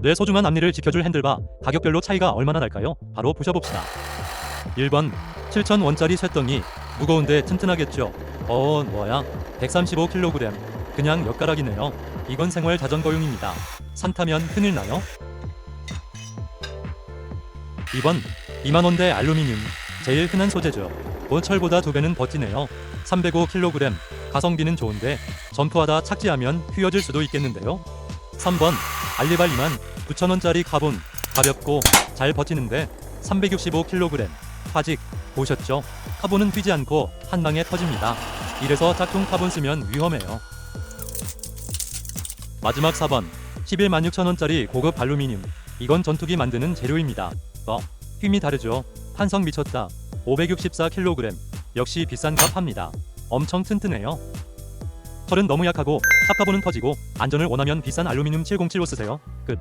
내 소중한 앞니를 지켜줄 핸들바 가격별로 차이가 얼마나 날까요? 바로 부셔봅시다. 1번 7,000원짜리 쇳덩이 무거운데 튼튼하겠죠. 어 뭐야 135kg 그냥 엿가락이네요. 이건 생활 자전거용입니다. 산 타면 큰일 나요. 2번 2만원대 알루미늄 제일 흔한 소재죠. 모철보다 두 배는 버티네요. 305kg 가성비는 좋은데 점프하다 착지하면 휘어질 수도 있겠는데요. 3번 알리발리만 9,000원짜리 카본 가볍고 잘 버티는데 365kg 화직 보셨죠? 카본은 휘지 않고 한 방에 터집니다. 이래서 짝퉁 카본 쓰면 위험해요. 마지막 4번 11만 6천원짜리 고급 알루미늄 이건 전투기 만드는 재료입니다. 어, 힘이 다르죠? 탄성 미쳤다. 564kg 역시 비싼 값 합니다. 엄청 튼튼해요. 털은 너무 약하고 탑카본은 터지고 안전을 원하면 비싼 알루미늄 707로 쓰세요. 끝.